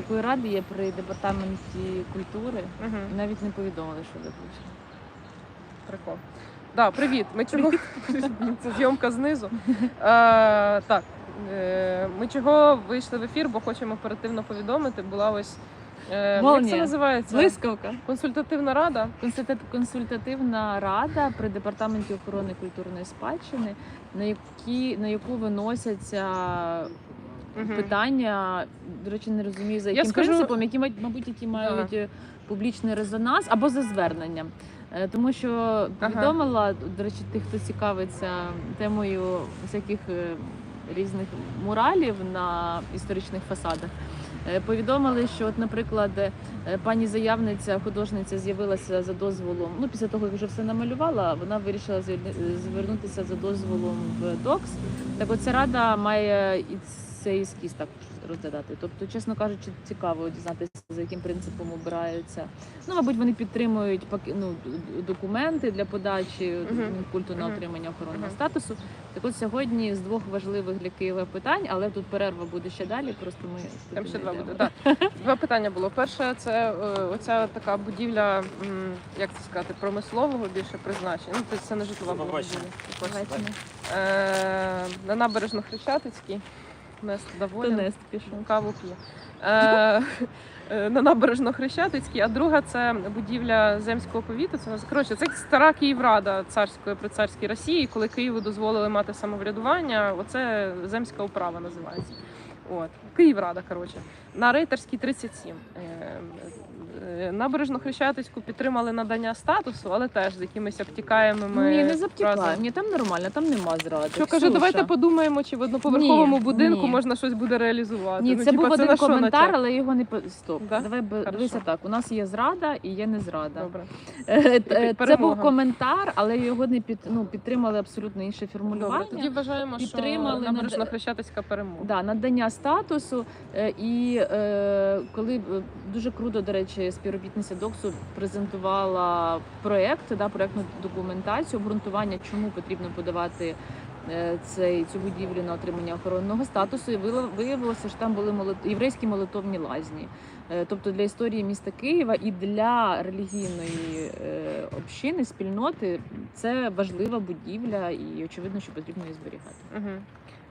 такої ради є при департаменті культури. Угу. Навіть не повідомили, що виключили. Прикол. Да, привіт. Ми чого це зйомка знизу. Е, так, е, ми чого вийшли в ефір, бо хочемо оперативно повідомити. Була ось е, як це називається? Блискавка. Консультативна рада. Консульта- Консультативна рада при департаменті охорони культурної спадщини, на які на яку виносяться Мгм. питання. До речі, не розумію за Я яким скажу- принципом, які мають, мабуть, які мають е, публічний резонанс або за зверненням. Е, Тому що Ага. повідомила, до речі, тих, хто цікавиться темою всяких е, різних муралів на історичних фасадах. Повідомили, що, от, наприклад, пані заявниця, художниця з'явилася за дозволом. Ну, після того, як вже все намалювала, вона вирішила звернутися за дозволом в ДОКС. Так от ця рада має і цей ескіз також розглядати. Тобто, чесно кажучи, цікаво дізнатися, за яким принципом обираються. Ну, мабуть, вони підтримують ну, документи для подачі. Мінкульту на отримання охоронного статусу. Так от сьогодні з двох важливих для Києва питань, але тут перерва буде ще далі. Просто ми Там ще два буде. Да. Два питання було. Перше, це е, оця така будівля, як це сказати, промислового більше призначення. Ну, це- не житлова була будівля. Е, на набережно Хрещатицькій. Нест доволі. Нест не пішов. Каву п'є. Е, е, на набережно Хрещатицькій, а друга це будівля земського повіту. Це коротше, це стара Київрада царської при царській Росії, коли Києву дозволили мати самоврядування. Оце земська управа називається. От Київрада, коротше, на рейтерській 37. Е, е, Набережно Хрещатицьку підтримали надання статусу, але теж з якимись обтікаємими Ні, не фразами. Ні, там нормально, там нема зради. Що каже, давайте подумаємо, чи в одноповерховому Ні, будинку ні. можна щось буде реалізувати. Ні, Ну, це типа, був на один що коментар, але його не стоп. Да? Давай дивися так. У нас є зрада і є незрада. Добре. Е, е, Це перемога. був коментар, але його не під ну підтримали абсолютно інше формулювання. Добре, тоді вважаємо, що Підтримали набережно над- Хрещатицька перемога. Да, надання статусу е, і е, коли е, дуже круто, до речі, співробітниця ДОКСу презентувала проект, да, проектну документацію, обґрунтування, чому потрібно подавати е, цей цю будівлю на отримання охоронного статусу. І виявилося, що там були молит... єврейські молитовні лазні. Е, Тобто для історії міста Києва і для релігійної е, общини, спільноти це важлива будівля, і очевидно, що потрібно її зберігати.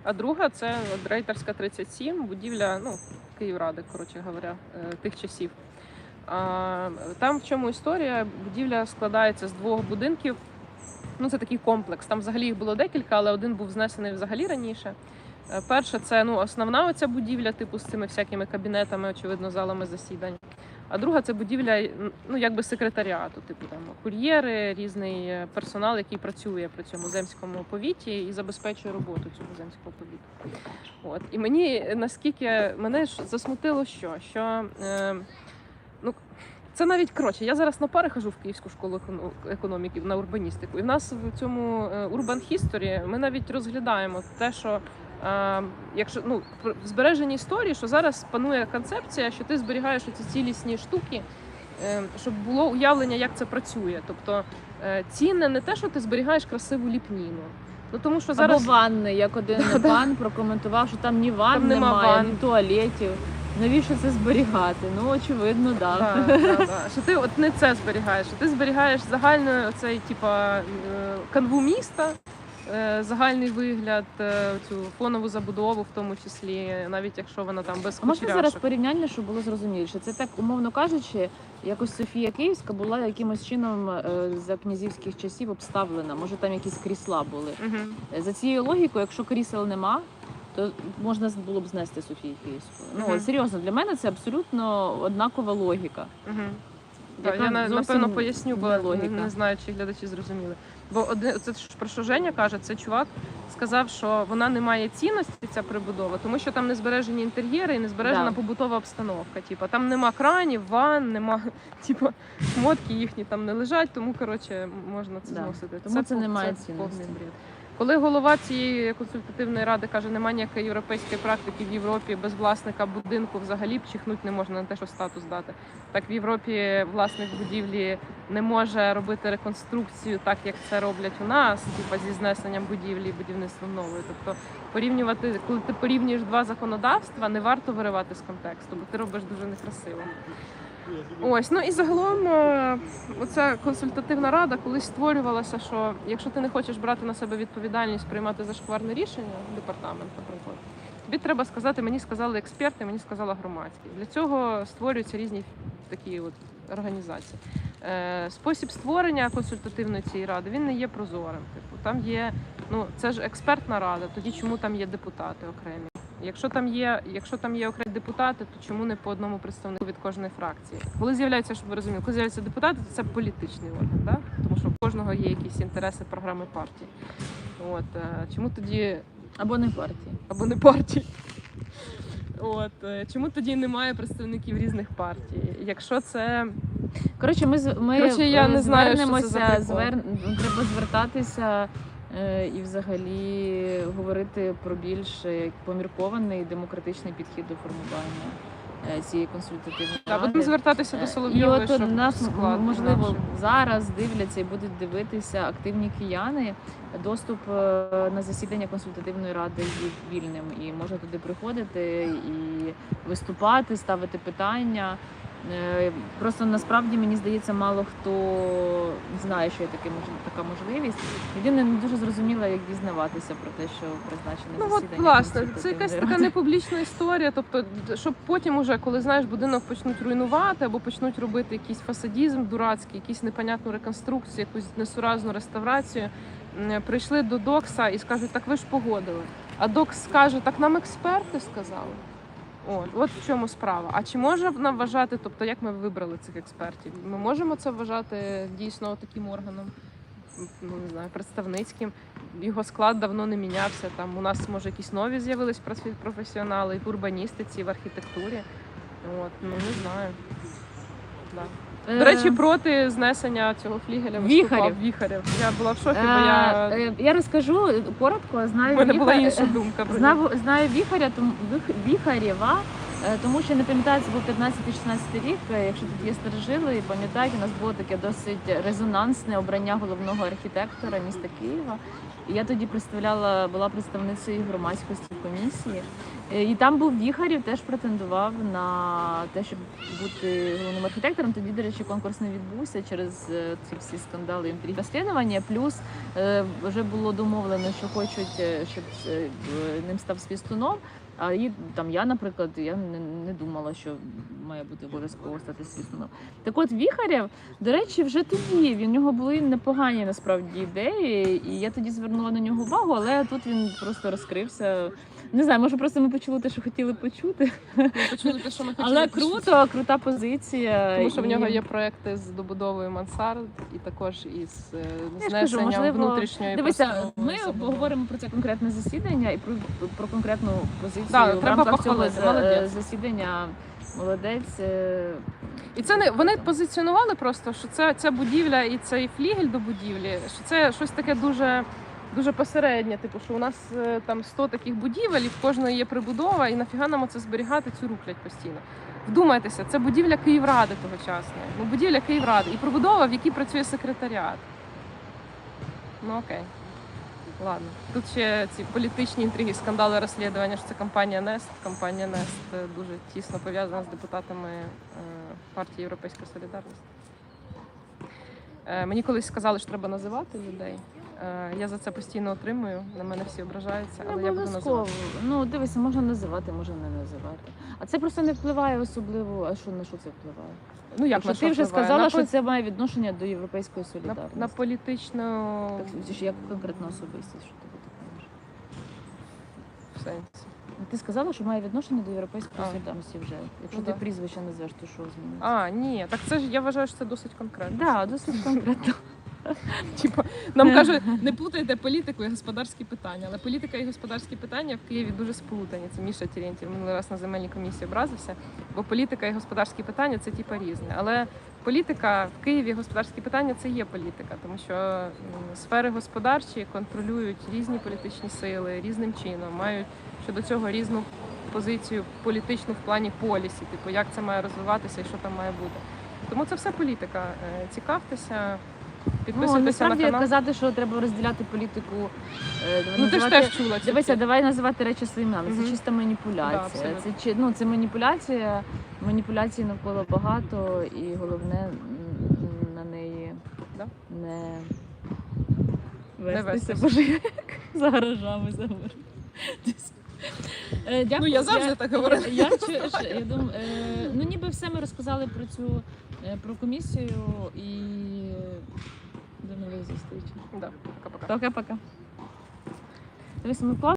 А друга це от Рейтерська 37, будівля, ну, Київради, коротше говоря, тих часів. Там в чому історія? Будівля складається з двох будинків. Ну, це такий комплекс. Там взагалі їх було декілька, але один був знесений взагалі раніше. Е, Перша це ну, основна оця будівля, типу з цими всякими кабінетами, очевидно, залами засідань. А друга це будівля ну, якби секретаріату, типу там кур'єри, різний е, персонал, який працює при цьому земському повіті і забезпечує роботу цього земського повіту. От. І мені наскільки мене ж засмутило, що, що е, ну, це навіть коротше, я зараз на пари хожу в Київську школу еконо- економіки на урбаністику. І в нас в цьому е, Urban History ми навіть розглядаємо те, що е, якщо ну збереженні історії, що зараз панує концепція, що ти зберігаєш ці цілісні штуки, е, щоб було уявлення, як це працює. Тобто е, цінне не те, що ти зберігаєш красиву ліпніну. Ну тому що зараз Або ванни, як один пан прокоментував, що там ні ванн Там нема немає, ванн. ні туалетів. Навіщо це зберігати? Ну очевидно, да. Да, да, да. Що ти от не це зберігаєш, що ти зберігаєш загальну оцей, типа, е, канву міста, е, загальний вигляд, е, цю фонову забудову, в тому числі, навіть якщо вона там без А можна зараз порівняння, щоб було зрозуміліше? Це так, умовно кажучи, якось Софія Київська була якимось чином за князівських часів обставлена. Може, там якісь крісла були. Е, За цією логікою, якщо крісел нема, то можна було б знести Софію Київську. Ну Мгм. серйозно, для мене це абсолютно однакова логіка. Мгм. Яка я на- зовсім напевно поясню, бо не логіка. не знаю, чи глядачі зрозуміли. Бо один це ж про що Женя каже, це чувак сказав, що вона не має цінності, ця прибудова, тому що там не збережені інтер'єри і не збережена Да. побутова обстановка. Типа там нема кранів, ванн, нема типа шмотки їхні там не лежать, тому коротше можна це Да. зносити. Тому це не має повний цінності. бред. Коли голова цієї консультативної ради каже, немає ніякої європейської практики в Європі без власника будинку взагалі б чихнуть не можна на те, що статус дати. Так в Європі власник будівлі не може робити реконструкцію так, як це роблять у нас, типа зі знесенням будівлі і будівництвом нової. Тобто порівнювати, коли ти порівнюєш два законодавства, не варто виривати з контексту, бо ти робиш дуже некрасиво. Ось, ну і загалом е, оця консультативна рада колись створювалася, що якщо ти не хочеш брати на себе відповідальність приймати зашкварне рішення, департамент, наприклад, тобі треба сказати, мені сказали експерти, мені сказала громадськість. Для цього створюються різні такі от організації. Е, Спосіб створення консультативної цієї ради він не є прозорим. Типу, там є, ну це ж експертна рада, тоді чому там є депутати окремі? Якщо там є, якщо там є окремі депутати, то чому не по одному представнику від кожної фракції? Коли з'являється, щоб ви розуміли, коли з'являються депутати, то це політичний орган, да? тому що в кожного є якісь інтереси програми партії. От е, чому тоді Або не партії. або не партії? От е, чому тоді немає представників різних партій? Якщо це Коротше, ми ми Коротше, я не знаю, що це за прикол. звер... треба звертатися і взагалі говорити про більш е, поміркований демократичний підхід до формування е, цієї консультативної ради. будемо звертатися до Е, Соловйової, І от щоб нас склад можливо інакше. зараз дивляться і будуть дивитися активні кияни. Доступ е, на засідання консультативної ради є вільним і можна туди приходити і виступати, ставити питання. Е, Просто насправді мені здається, мало хто знає, що є таке така можливість. Єдине, не дуже зрозуміла, як дізнаватися про те, що призначене Ну от засідання. власне, це якась така непублічна історія. Тобто, щоб потім, уже, коли знаєш, будинок почнуть руйнувати або почнуть робити якийсь фасадізм дурацький, якусь непонятну реконструкцію, якусь несуразну реставрацію, прийшли до докса і скажуть, так ви ж погодили. А докс скаже, так нам експерти сказали. От, от в чому справа. А чи може нам вважати, тобто як ми вибрали цих експертів? Ми можемо це вважати дійсно таким органом, ну не знаю, представницьким. Його склад давно не мінявся. Там у нас може якісь нові з'явились професіонали в урбаністиці, в архітектурі. От, ну не знаю. Да. Е, До речі, проти знесення цього флігеля Віхарів. виступав Віхарів. Я була в шокі, бо е, я е, я розкажу коротко. в Знаю мене була Віхар- інша думка. про нього. Знав, знаю Віхаря, тому Віх- Віхарєва, е, тому що не пам'ятаю, це був 15-16 рік. е, Якщо тут є старожили, і пам'ятають, у нас було таке досить резонансне обрання головного архітектора міста Києва. І я тоді представляла, була представницею громадськості комісії. Е, І там був Віхарів, теж претендував на те, щоб бути головним архітектором. Тоді, до речі, конкурс не відбувся через е, ці всі скандали інтриги розслідування. Плюс е, вже було домовлено, що хочуть, е, щоб е, ним став свістуном. А і там я, наприклад, я не, не думала, що має бути обов'язково стати світлом. Так от Віхарєв, до речі, вже тоді в нього були непогані насправді ідеї, і я тоді звернула на нього увагу, але тут він просто розкрився. Не знаю, може просто ми почули те, що хотіли почути. Ми почули те, що ми хотіли Але почути. круто, крута позиція. Тому що в і- нього є проекти з добудовою мансард і також із е, Я ж кажу, знесенням можливо, внутрішньої Дивися, просторової ми забудови. поговоримо про це конкретне засідання і про, про конкретну позицію Да, в треба рамках цього похвалити, за- молодець. засідання. Молодець. е, І це не вони позиціонували просто, що це ця будівля і цей флігель до будівлі, що це щось таке дуже. Дуже посереднє, типу, що у нас е, там 100 таких будівель, і в кожної є прибудова, і нафіга нам це зберігати цю руклять постійно. Вдумайтеся, це будівля Київради тогочасної. Ну, будівля Київради і пробудова, в якій працює секретаріат. Ну окей. Ладно. Тут ще ці політичні інтриги, скандали, розслідування, що це компанія Нест. Компанія Нест дуже тісно пов'язана з депутатами е, партії Європейська Солідарність. Е, Мені колись сказали, що треба називати людей. Е, Я за це постійно отримую. На мене всі ображаються, але я буду називати. Ну, дивися, можна називати, можна не називати. А це просто не впливає особливо. А що на що це впливає? Ну як на ти вже впливає? сказала, на, що це має відношення до європейської солідарності. на політичну Так, як конкретна особистість, що ти так в сенсі. Ти сказала, що має відношення до європейської А. солідарності вже. Якщо Ну, ти да. прізвище назвеш, то що зміниться? А, ні, так це ж я вважаю, що це досить конкретно. Да, досить конкретно. Типу, нам кажуть, не плутайте політику і господарські питання. Але політика і господарські питання в Києві дуже сплутані. Це Міша Терентьєв минулий раз на земельній комісії образився. Бо політика і господарські питання це типа різне. Але політика в Києві, господарські питання це є політика, тому що сфери господарчі контролюють різні політичні сили різним чином, мають щодо цього різну позицію політичну в плані полісі, типу як це має розвиватися і що там має бути. Тому це все політика. Е, Цікавтеся, Ну, підписуйтеся насправді на канал. казати, що треба розділяти політику. е, Ну ти ж називати- теж чула. Дивися, всі. давай називати речі своїм іменами. Це чиста Да, маніпуляція. абсолютно. це чи ну це маніпуляція. Маніпуляцій навколо багато, і головне м, на неї Да. не вестися. вестись. Боже, як за гаражами заговорю. Е. Ну, я завжди так говорила. Я, я, чуєш, я думаю, е, ну ніби все ми розказали про цю е, про комісію і нових зустрічей. Да, пока-пока. Пока-пока. Дивись, ми